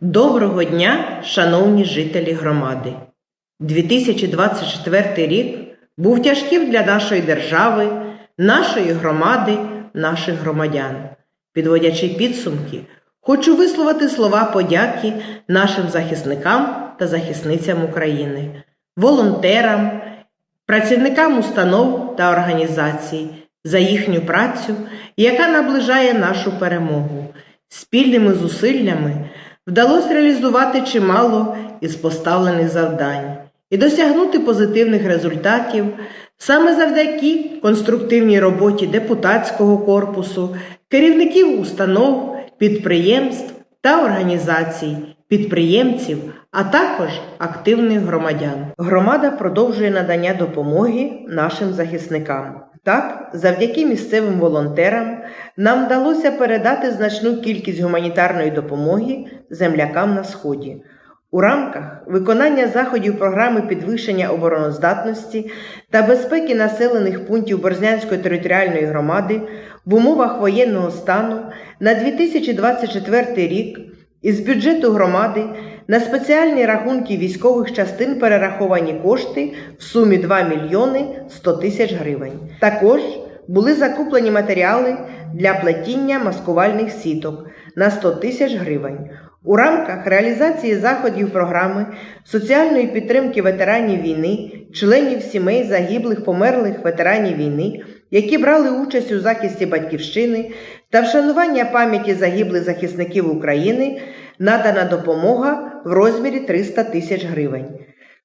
Доброго дня, шановні жителі громади. 2024 рік був тяжким для нашої держави, нашої громади, наших громадян. Підводячи підсумки, хочу висловити слова подяки нашим захисникам та захисницям України, волонтерам, працівникам установ та організацій за їхню працю, яка наближає нашу перемогу. Спільними зусиллями вдалося реалізувати чимало із поставлених завдань і досягнути позитивних результатів саме завдяки конструктивній роботі депутатського корпусу, керівників установ, підприємств та організацій, підприємців, а також активних громадян. Громада продовжує надання допомоги нашим захисникам. Так, завдяки місцевим волонтерам нам вдалося передати значну кількість гуманітарної допомоги землякам на сході. У рамках виконання заходів програми підвищення обороноздатності та безпеки населених пунктів Борзнянської територіальної громади в умовах воєнного стану на 2024 рік із бюджету громади на спеціальні рахунки військових частин перераховані кошти в сумі 2 мільйони 100 тисяч гривень. Також були закуплені матеріали для плетіння маскувальних сіток на 100 тисяч гривень. У рамках реалізації заходів програми соціальної підтримки ветеранів війни, членів сімей загиблих померлих ветеранів війни, які брали участь у захисті батьківщини та вшанування пам'яті загиблих захисників України, надана допомога в розмірі 300 тисяч гривень.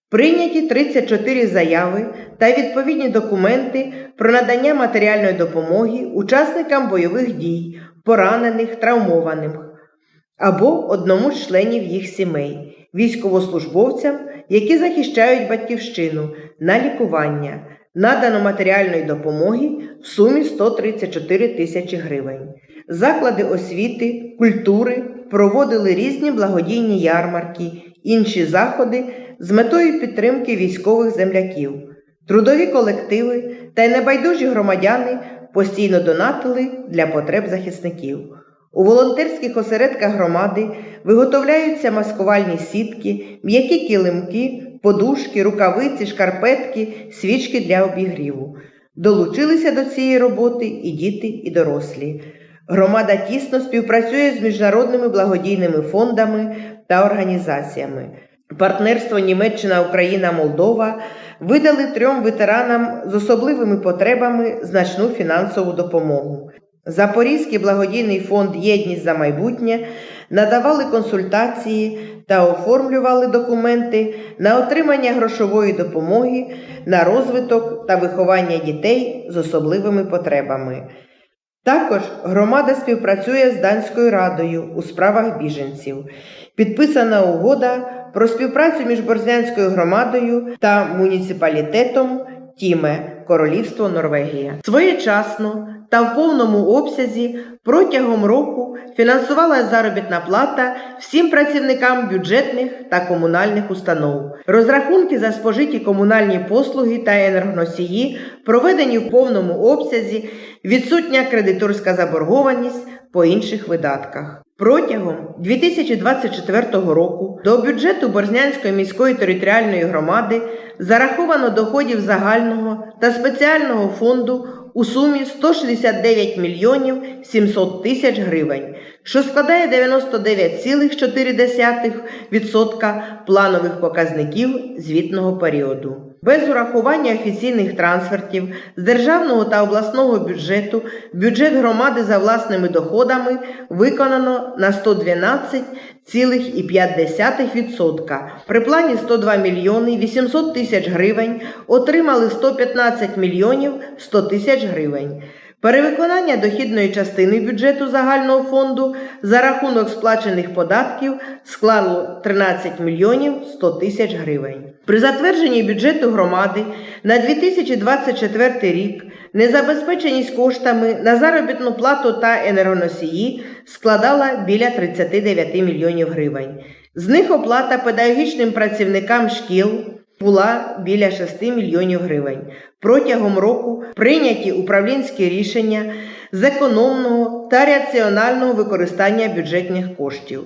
Прийняті 34 заяви та відповідні документи про надання матеріальної допомоги учасникам бойових дій, поранених, травмованих або одному з членів їх сімей, військовослужбовцям, які захищають батьківщину на лікування, надано матеріальної допомоги в сумі 134 тисячі гривень. Заклади освіти, культури проводили різні благодійні ярмарки, інші заходи з метою підтримки військових земляків. Трудові колективи та й небайдужі громадяни постійно донатили для потреб захисників. У волонтерських осередках громади виготовляються маскувальні сітки, м'які килимки, подушки, рукавиці, шкарпетки, свічки для обігріву. Долучилися до цієї роботи і діти, і дорослі. Громада тісно співпрацює з міжнародними благодійними фондами та організаціями. Партнерство Німеччина, Україна, Молдова видали трьом ветеранам з особливими потребами значну фінансову допомогу. Запорізький благодійний фонд Єдність за майбутнє надавали консультації та оформлювали документи на отримання грошової допомоги на розвиток та виховання дітей з особливими потребами. Також громада співпрацює з Данською радою у справах біженців. Підписана угода про співпрацю між Борзнянською громадою та муніципалітетом Тіме, Королівство Норвегія. Своєчасно та в повному обсязі протягом року фінансувала заробітна плата всім працівникам бюджетних та комунальних установ. Розрахунки за спожиті комунальні послуги та енергоносії проведені в повному обсязі, відсутня кредиторська заборгованість по інших видатках. Протягом 2024 року до бюджету Борзнянської міської територіальної громади зараховано доходів загального та спеціального фонду у сумі 169 мільйонів 700 тисяч гривень, що складає 99,4% планових показників звітного періоду. Без урахування офіційних трансфертів з державного та обласного бюджету бюджет громади за власними доходами виконано на 112,5%. При плані 102 мільйони 800 тисяч гривень отримали 115 мільйонів 100 тисяч гривень. Перевиконання дохідної частини бюджету загального фонду за рахунок сплачених податків склало 13 мільйонів 100 тисяч гривень. При затвердженні бюджету громади на 2024 рік незабезпеченість коштами на заробітну плату та енергоносії складала біля 39 мільйонів гривень. З них оплата педагогічним працівникам шкіл була біля 6 мільйонів гривень. Протягом року прийняті управлінські рішення з економного та раціонального використання бюджетних коштів.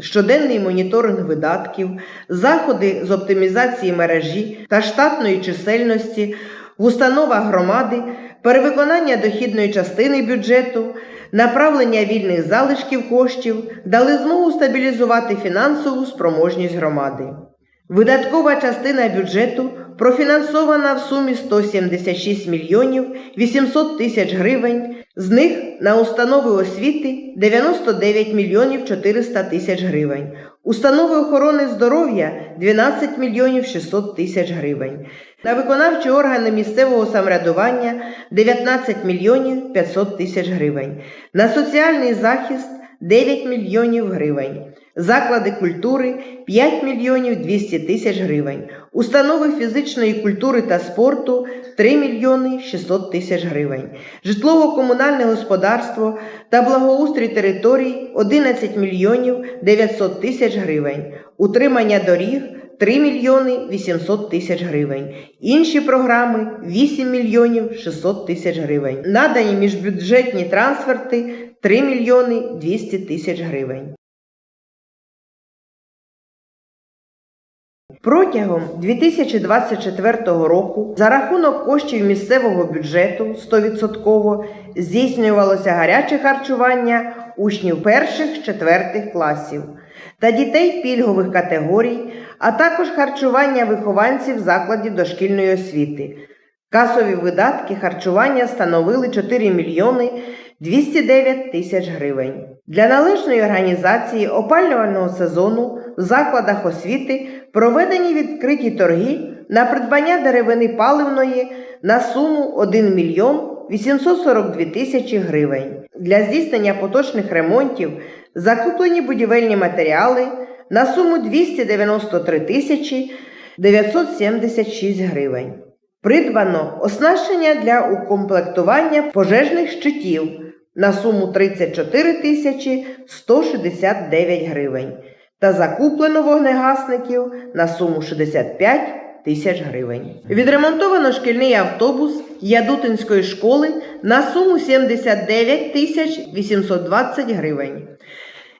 щоденний моніторинг видатків, заходи з оптимізації мережі та штатної чисельності в установах громади, перевиконання дохідної частини бюджету, направлення вільних залишків коштів дали змогу стабілізувати фінансову спроможність громади. Видаткова частина бюджету профінансована в сумі 176 мільйонів 800 тисяч гривень, з них на установи освіти 99 мільйонів 400 тисяч гривень, установи охорони здоров'я 12 мільйонів 600 тисяч гривень, на виконавчі органи місцевого самоврядування 19 мільйонів 500 тисяч гривень, на соціальний захист 9 мільйонів гривень, заклади культури 5 мільйонів 200 тисяч гривень, установи фізичної культури та спорту 3 мільйони 600 тисяч гривень, житлово-комунальне господарство та благоустрій територій 11 мільйонів 900 тисяч гривень, утримання доріг 3 мільйони 800 тисяч гривень. Інші програми 8 мільйонів 600 тисяч гривень. Надані міжбюджетні трансферти 3 мільйони 200 тисяч гривень. Протягом 2024 року за рахунок коштів місцевого бюджету 100% здійснювалося гаряче харчування учнів перших-четвертих класів та дітей пільгових категорій, а також харчування вихованців закладів дошкільної освіти. Касові видатки харчування становили 4 мільйони 209 тисяч гривень. Для належної організації опалювального сезону в закладах освіти проведені відкриті торги на придбання деревини паливної на суму 1 мільйон 842 тисячі гривень. Для здійснення поточних ремонтів закуплені будівельні матеріали на суму 293 тисячі 976 гривень. Придбано оснащення для укомплектування пожежних щитів на суму 34 тисячі 169 гривень та закуплено вогнегасників на суму 65 тисяч гривень. Відремонтовано шкільний автобус Ядутинської школи на суму 79 тисяч 820 гривень.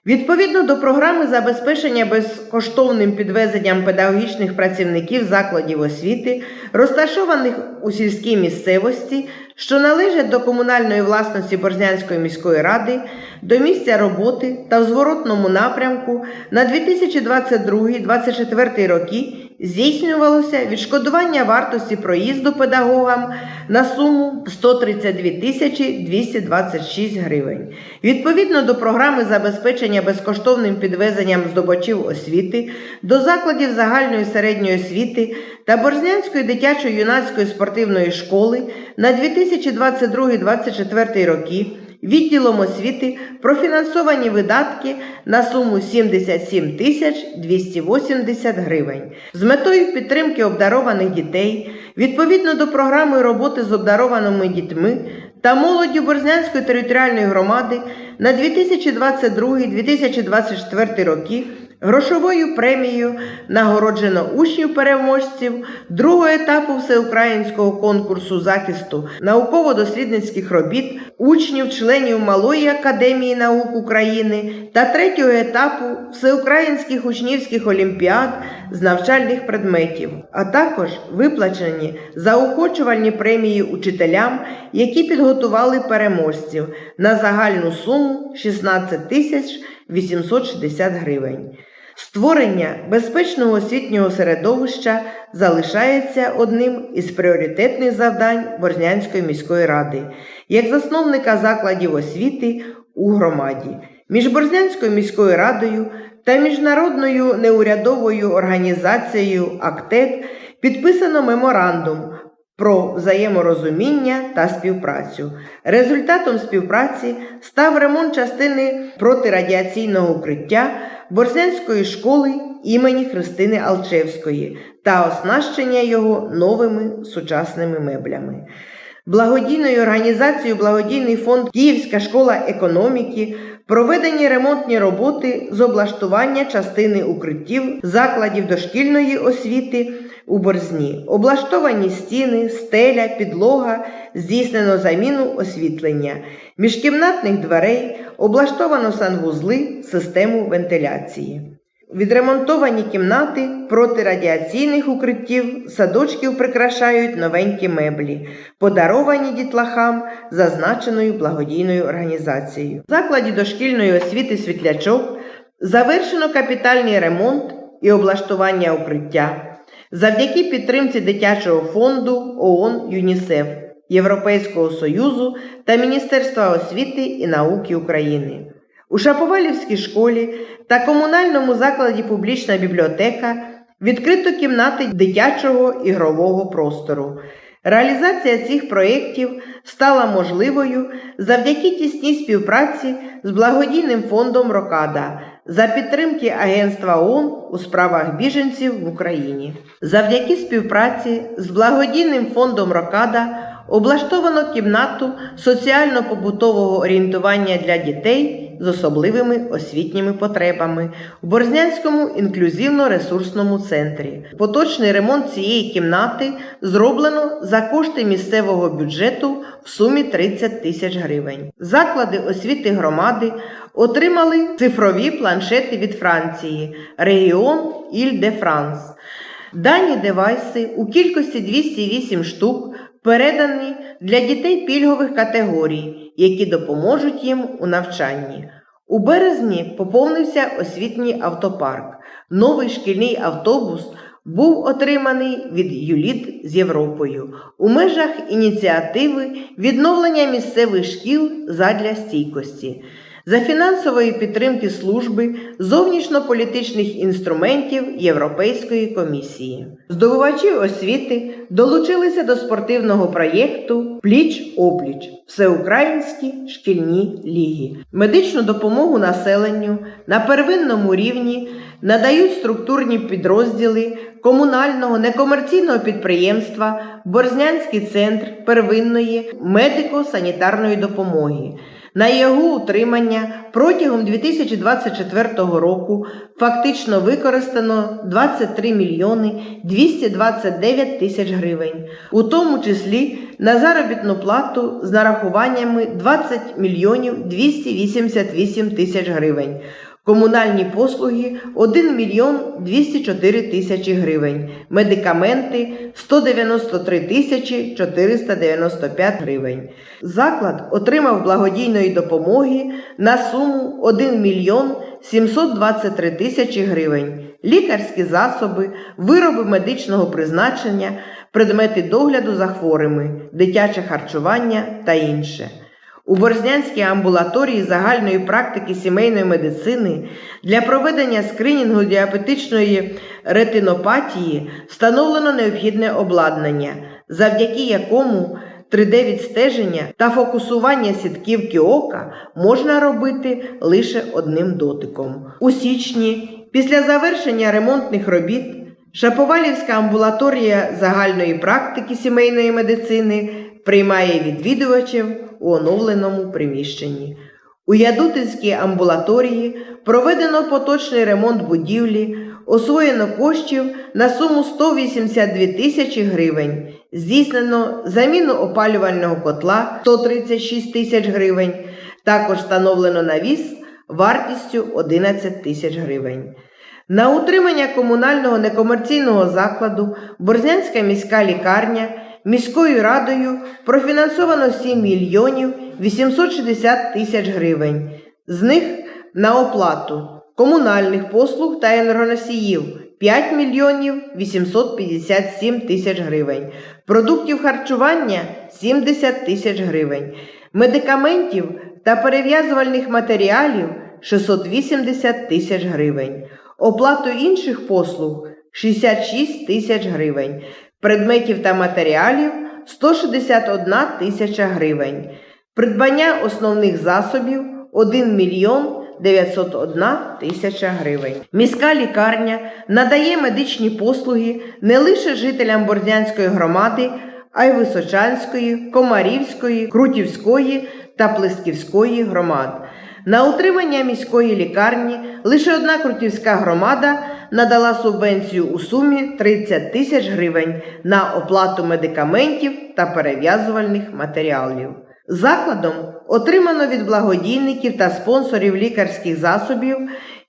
Відповідно до програми забезпечення безкоштовним підвезенням педагогічних працівників закладів освіти, розташованих у сільській місцевості, що належать до комунальної власності Борзнянської міської ради, до місця роботи та в зворотному напрямку на 2022-2024 роки здійснювалося відшкодування вартості проїзду педагогам на суму 132 тисячі 226 гривень. Відповідно до програми забезпечення безкоштовним підвезенням здобувачів освіти до закладів загальної середньої освіти та Борзнянської дитячої юнацької спортивної школи на 2022-2024 роки відділом освіти профінансовані видатки на суму 77 тисяч 280 гривень. З метою підтримки обдарованих дітей, відповідно до програми роботи з обдарованими дітьми та молоддю Борзнянської територіальної громади на 2022-2024 роки Грошовою премією нагороджено учнів-переможців другого етапу всеукраїнського конкурсу захисту науково-дослідницьких робіт, учнів-членів Малої академії наук України та третього етапу всеукраїнських учнівських олімпіад з навчальних предметів, а також виплачені заохочувальні премії учителям, які підготували переможців на загальну суму 16 тисяч 860 гривень. Створення безпечного освітнього середовища залишається одним із пріоритетних завдань Борзнянської міської ради, як засновника закладів освіти у громаді. Між Борзнянською міською радою та міжнародною неурядовою організацією АКТЕК підписано меморандум про взаєморозуміння та співпрацю. Результатом співпраці став ремонт частини протирадіаційного укриття Борзенської школи імені Христини Алчевської та оснащення його новими сучасними меблями. Благодійною організацією Благодійний фонд Київська школа економіки проведені ремонтні роботи з облаштування частини укриттів закладів дошкільної освіти у борзні. Облаштовані стіни, стеля, підлога, здійснено заміну освітлення. Міжкімнатних дверей облаштовано санвузли, систему вентиляції. Відремонтовані кімнати протирадіаційних укриттів, садочків прикрашають новенькі меблі, подаровані дітлахам зазначеною благодійною організацією. В закладі дошкільної освіти світлячок завершено капітальний ремонт і облаштування укриття завдяки підтримці дитячого фонду ООН ЮНІСЕФ, Європейського Союзу та Міністерства освіти і науки України. У Шаповалівській школі та комунальному закладі публічна бібліотека відкрито кімнати дитячого ігрового простору. Реалізація цих проєктів стала можливою завдяки тісній співпраці з благодійним фондом Рокада за підтримки Агентства ООН у справах біженців в Україні. Завдяки співпраці з благодійним фондом Рокада облаштовано кімнату соціально-побутового орієнтування для дітей з особливими освітніми потребами в Борзнянському інклюзивно-ресурсному центрі. Поточний ремонт цієї кімнати зроблено за кошти місцевого бюджету в сумі 30 тисяч гривень. Заклади освіти громади отримали цифрові планшети від Франції Регіон Іль-де-Франс. Дані девайси у кількості 208 штук передані для дітей пільгових категорій, які допоможуть їм у навчанні. У березні поповнився освітній автопарк. Новий шкільний автобус був отриманий від ЮЛІТ з Європою у межах ініціативи відновлення місцевих шкіл задля стійкості. За фінансової підтримки служби зовнішньополітичних інструментів Європейської комісії. Здобувачі освіти долучилися до спортивного проєкту Пліч опліч Всеукраїнські шкільні ліги. Медичну допомогу населенню на первинному рівні надають структурні підрозділи комунального некомерційного підприємства Борзнянський центр первинної медико-санітарної допомоги. На його утримання протягом 2024 року фактично використано 23 мільйони 229 тисяч гривень, у тому числі на заробітну плату з нарахуваннями 20 мільйонів 288 тисяч гривень. Комунальні послуги 1 мільйон 204 тисячі гривень, медикаменти 193 тисячі 495 гривень. Заклад отримав благодійної допомоги на суму 1 мільйон 723 тисячі гривень, лікарські засоби, вироби медичного призначення, предмети догляду за хворими, дитяче харчування та інше. У Борзнянській амбулаторії загальної практики сімейної медицини для проведення скринінгу діабетичної ретинопатії встановлено необхідне обладнання, завдяки якому 3D-відстеження та фокусування сітківки ока можна робити лише одним дотиком. У січні, після завершення ремонтних робіт, Шаповалівська амбулаторія загальної практики сімейної медицини приймає відвідувачів у оновленому приміщенні. У Ядутинській амбулаторії проведено поточний ремонт будівлі, освоєно коштів на суму 182 тисячі гривень, здійснено заміну опалювального котла 136 тисяч гривень, також встановлено навіс вартістю 11 тисяч гривень. На утримання комунального некомерційного закладу Борзнянська міська лікарня міською радою профінансовано 7 мільйонів 860 тисяч гривень. З них на оплату комунальних послуг та енергоносіїв 5 мільйонів 857 тисяч гривень, продуктів харчування 70 тисяч гривень, медикаментів та перев'язувальних матеріалів 680 тисяч гривень, оплату інших послуг 66 тисяч гривень, предметів та матеріалів 161 тисяча гривень, придбання основних засобів 1 мільйон 901 тисяча гривень. Міська лікарня надає медичні послуги не лише жителям Бордянської громади, а й Височанської, Комарівської, Крутівської та Плесківської громад. На утримання міської лікарні лише одна Крутівська громада надала субвенцію у сумі 30 тисяч гривень на оплату медикаментів та перев'язувальних матеріалів. Закладом отримано від благодійників та спонсорів лікарських засобів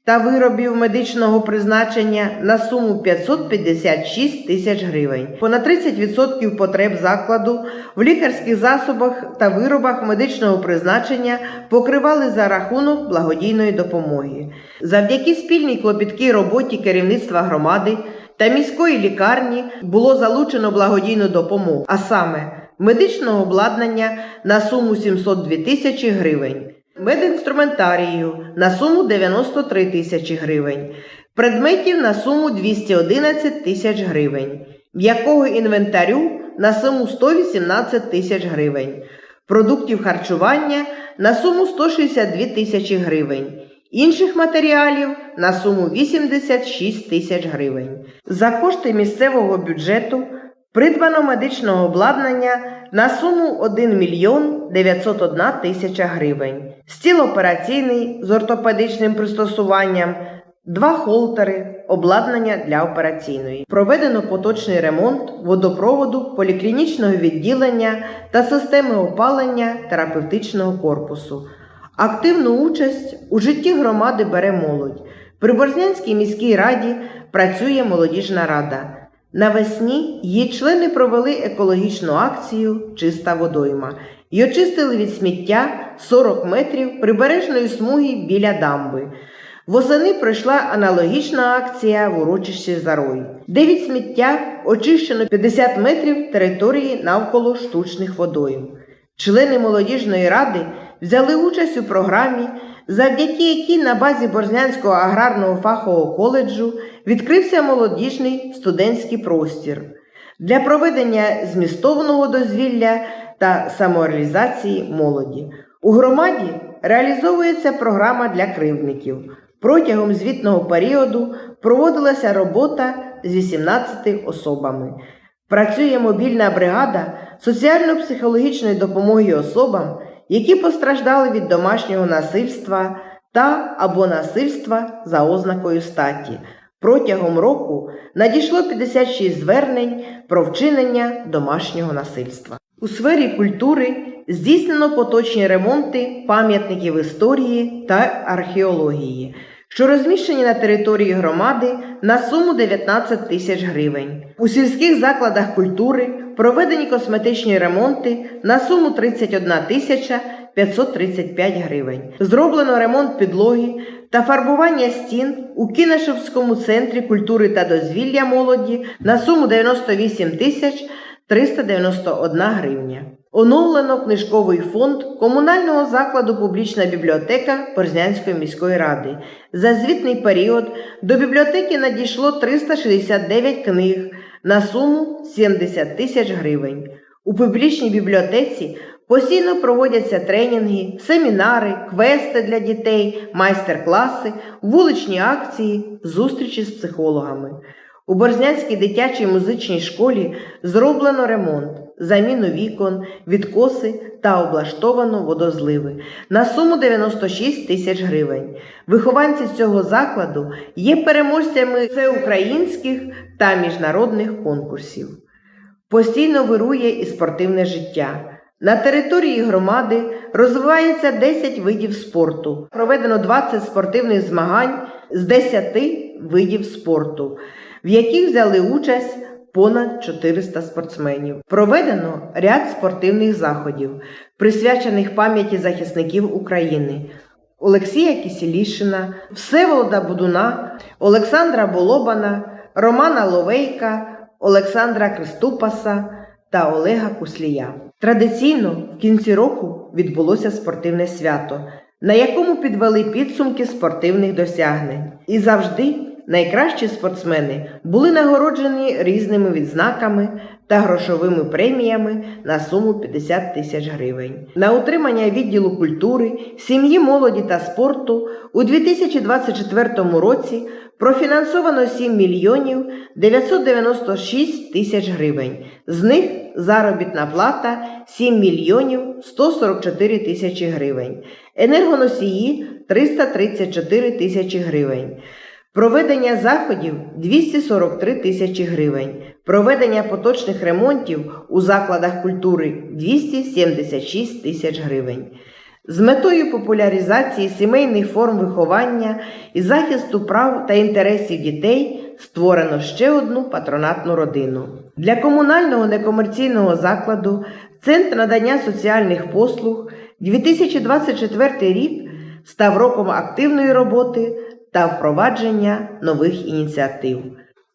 та виробів медичного призначення на суму 556 тисяч гривень. Понад 30% потреб закладу в лікарських засобах та виробах медичного призначення покривали за рахунок благодійної допомоги. Завдяки спільній клопіткій роботі керівництва громади та міської лікарні було залучено благодійну допомогу, а саме медичного обладнання на суму 702 тисячі гривень медінструментарію на суму 93 тисячі гривень, предметів на суму 211 тисяч гривень, м'якого інвентарю на суму 118 тисяч гривень, продуктів харчування на суму 162 тисячі гривень, інших матеріалів на суму 86 тисяч гривень. За кошти місцевого бюджету придбано медичного обладнання на суму 1 мільйон 901 тисяча гривень, стіл операційний з ортопедичним пристосуванням, два холтери, обладнання для операційної. Проведено поточний ремонт водопроводу, поліклінічного відділення та системи опалення терапевтичного корпусу. Активну участь у житті громади бере молодь. При Борзнянській міській раді працює молодіжна рада. Навесні її члени провели екологічну акцію Чиста водойма і очистили від сміття 40 метрів прибережної смуги біля дамби. Восени пройшла аналогічна акція в урочищі Зарой, де від сміття очищено 50 метрів території навколо штучних водойм. Члени молодіжної ради взяли участь у програмі, завдяки якій на базі Борзнянського аграрного фахового коледжу відкрився молодіжний студентський простір для проведення змістовного дозвілля та самореалізації молоді. У громаді реалізовується програма для кривдників. Протягом звітного періоду проводилася робота з 18 особами. Працює мобільна бригада соціально-психологічної допомоги особам, які постраждали від домашнього насильства та або насильства за ознакою статі. Протягом року надійшло 56 звернень про вчинення домашнього насильства. У сфері культури здійснено поточні ремонти пам'ятників історії та археології, що розміщені на території громади на суму 19 тисяч гривень. У сільських закладах культури проведені косметичні ремонти на суму 31 тисяча 535 гривень. Зроблено ремонт підлоги та фарбування стін у Кінешевському центрі культури та дозвілля молоді на суму 98 тисяч 391 гривня. Оновлено книжковий фонд комунального закладу Публічна бібліотека Борзнянської міської ради. За звітний період до бібліотеки надійшло 369 книг на суму 70 тисяч гривень. У публічній бібліотеці постійно проводяться тренінги, семінари, квести для дітей, майстер-класи, вуличні акції, зустрічі з психологами. У Борзнянській дитячій музичній школі зроблено ремонт, заміну вікон, відкоси та облаштовано водозливи на суму 96 тисяч гривень. Вихованці цього закладу є переможцями всеукраїнських та міжнародних конкурсів. Постійно вирує і спортивне життя. На території громади розвивається 10 видів спорту. Проведено 20 спортивних змагань з 10 видів спорту, в яких взяли участь понад 400 спортсменів. Проведено ряд спортивних заходів, присвячених пам'яті захисників України. Олексія Кісілішина, Всеволода Будуна, Олександра Болобана, Романа Ловейка, Олександра Криступаса та Олега Куслія. Традиційно в кінці року відбулося спортивне свято, на якому підвели підсумки спортивних досягнень. І завжди найкращі спортсмени були нагороджені різними відзнаками та грошовими преміями на суму 50 тисяч гривень. На утримання відділу культури, сім'ї, молоді та спорту у 2024 році профінансовано 7 мільйонів 996 тисяч гривень З них заробітна плата 7 мільйонів 144 тисячі гривень, енергоносії 334 тисячі гривень, проведення заходів 243 тисячі гривень, проведення поточних ремонтів у закладах культури 276 тисяч гривень. З метою популяризації сімейних форм виховання і захисту прав та інтересів дітей створено ще одну патронатну родину. Для комунального некомерційного закладу Центр надання соціальних послуг 2024 рік став роком активної роботи та впровадження нових ініціатив.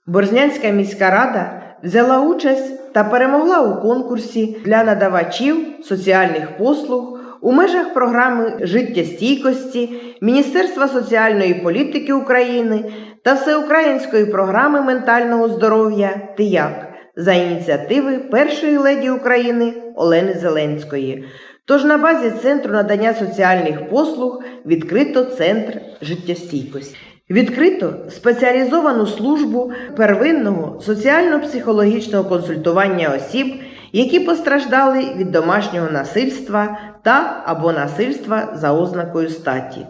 Борзнянська міська рада взяла участь та перемогла у конкурсі для надавачів соціальних послуг у межах програми життєстійкості Міністерства соціальної політики України та Всеукраїнської програми ментального здоров'я ТИЯК за ініціативи першої леді України Олени Зеленської. Тож на базі Центру надання соціальних послуг відкрито Центр життєстійкості. Відкрито спеціалізовану службу первинного соціально-психологічного консультування осіб, які постраждали від домашнього насильства та або насильства за ознакою статі.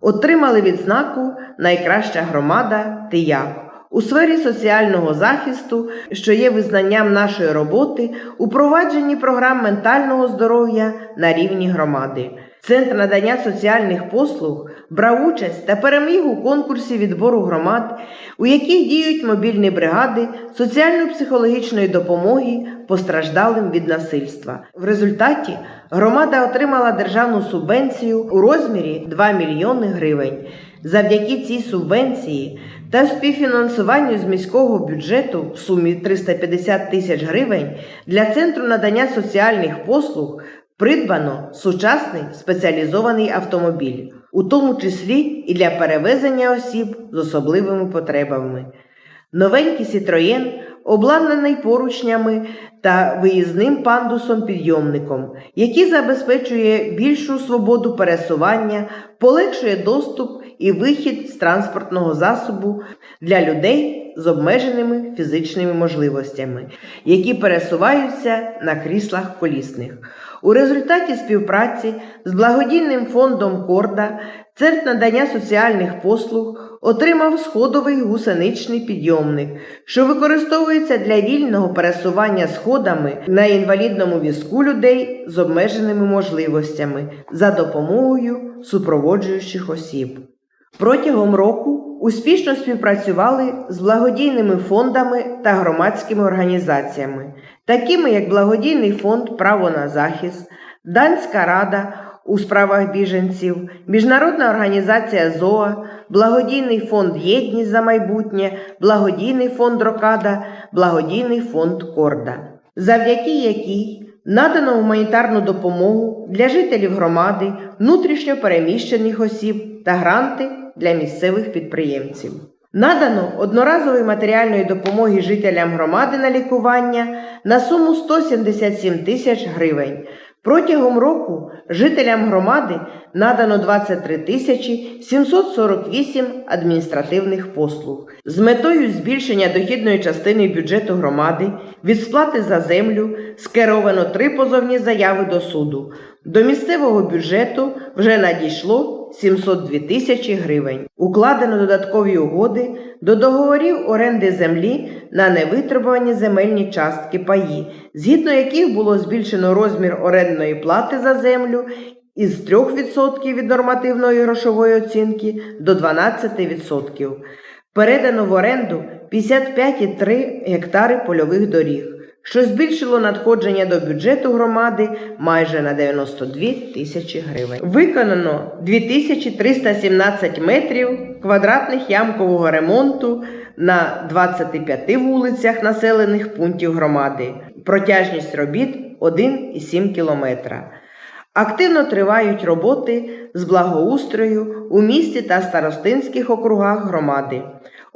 Отримали відзнаку Найкраща громада ТИЯК у сфері соціального захисту, що є визнанням нашої роботи у провадженні програм ментального здоров'я на рівні громади. Центр надання соціальних послуг брав участь та переміг у конкурсі відбору громад, у яких діють мобільні бригади соціально-психологічної допомоги постраждалим від насильства. В результаті громада отримала державну субвенцію у розмірі 2 мільйони гривень. Завдяки цій субвенції та співфінансуванню з міського бюджету в сумі 350 тисяч гривень для центру надання соціальних послуг придбано сучасний спеціалізований автомобіль, у тому числі і для перевезення осіб з особливими потребами. Новенький Citroën обладнаний поручнями та виїзним пандусом-підйомником, який забезпечує більшу свободу пересування, полегшує доступ і вихід з транспортного засобу для людей з обмеженими фізичними можливостями, які пересуваються на кріслах колісних. У результаті співпраці з благодійним фондом Корда Центр надання соціальних послуг отримав сходовий гусеничний підйомник, що використовується для вільного пересування сходами на інвалідному візку людей з обмеженими можливостями за допомогою супроводжуючих осіб. Протягом року успішно співпрацювали з благодійними фондами та громадськими організаціями, такими як Благодійний фонд Право на захист, Данська Рада у справах біженців, Міжнародна організація ЗОА, Благодійний фонд Єдність за майбутнє, Благодійний фонд Рокада, Благодійний фонд Корда, завдяки якій надано гуманітарну допомогу для жителів громади, внутрішньо переміщених осіб та гранти для місцевих підприємців. Надано одноразової матеріальної допомоги жителям громади на лікування на суму 177 тисяч гривень. Протягом року жителям громади надано 23 тисячі 748 адміністративних послуг. З метою збільшення дохідної частини бюджету громади від сплати за землю скеровано три позовні заяви до суду. До місцевого бюджету вже надійшло 702 тисячі гривень. Укладено додаткові угоди до договорів оренди землі на невитребувані земельні частки паї, згідно яких було збільшено розмір орендної плати за землю із 3% від нормативної грошової оцінки до 12%. Передано в оренду 55,3 гектари польових доріг, що збільшило надходження до бюджету громади майже на 92 тисячі гривень. Виконано 2317 метрів квадратних ямкового ремонту на 25 вулицях населених пунктів громади. Протяжність робіт 1,7 кілометра. Активно тривають роботи з благоустрою у місті та старостинських округах громади.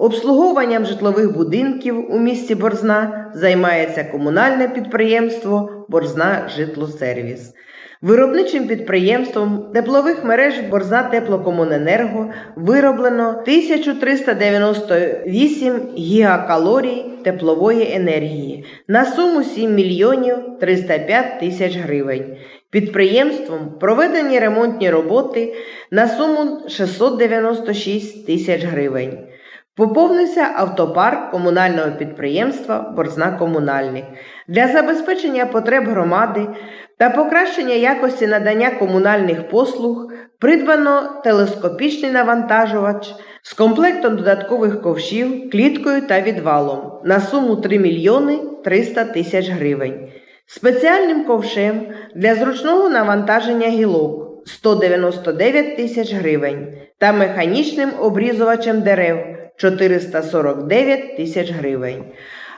Обслуговуванням житлових будинків у місті Борзна займається комунальне підприємство Борзна Житлосервіс. Виробничим підприємством теплових мереж Борза Теплокомуненерго вироблено 1398 гігакалорій теплової енергії на суму 7 мільйонів 305 тисяч гривень. Підприємством проведені ремонтні роботи на суму 696 тисяч гривень. Поповнився автопарк комунального підприємства Борзна Комунальник для забезпечення потреб громади та покращення якості надання комунальних послуг придбано телескопічний навантажувач з комплектом додаткових ковшів, кліткою та відвалом на суму 3 мільйони 300 тисяч гривень. Спеціальним ковшем для зручного навантаження гілок 199 тисяч гривень та механічним обрізувачем дерев 449 тисяч гривень.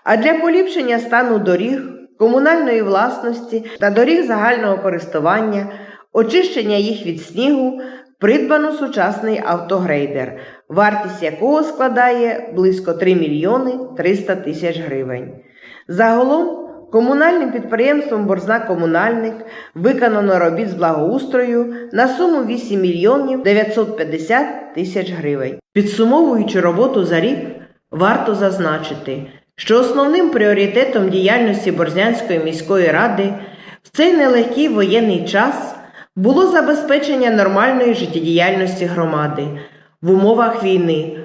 А для поліпшення стану доріг, комунальної власності та доріг загального користування, очищення їх від снігу, придбано сучасний автогрейдер, вартість якого складає близько 3 мільйони 300 тисяч гривень. Загалом комунальним підприємством Борзна Комунальник виконано робіт з благоустрою на суму 8 мільйонів 950 тисяч гривень. Підсумовуючи роботу за рік, варто зазначити, що основним пріоритетом діяльності Борзнянської міської ради в цей нелегкий воєнний час було забезпечення нормальної життєдіяльності громади в умовах війни,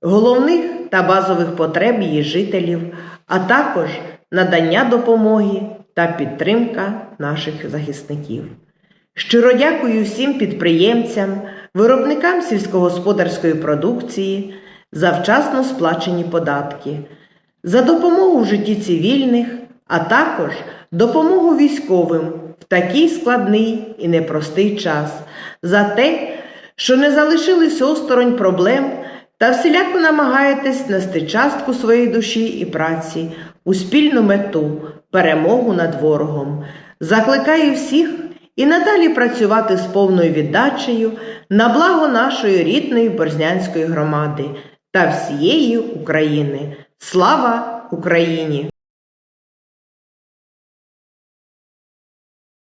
головних та базових потреб її жителів, а також надання допомоги та підтримка наших захисників. Щиро дякую всім підприємцям, виробникам сільськогосподарської продукції за вчасно сплачені податки, за допомогу в житті цивільних, а також допомогу військовим в такий складний і непростий час, за те, що не залишились осторонь проблем та всіляко намагаєтесь нести частку своєї душі і праці у спільну мету перемогу над ворогом. Закликаю всіх і надалі працювати з повною віддачею на благо нашої рідної Борзнянської громади та всієї України. Слава Україні!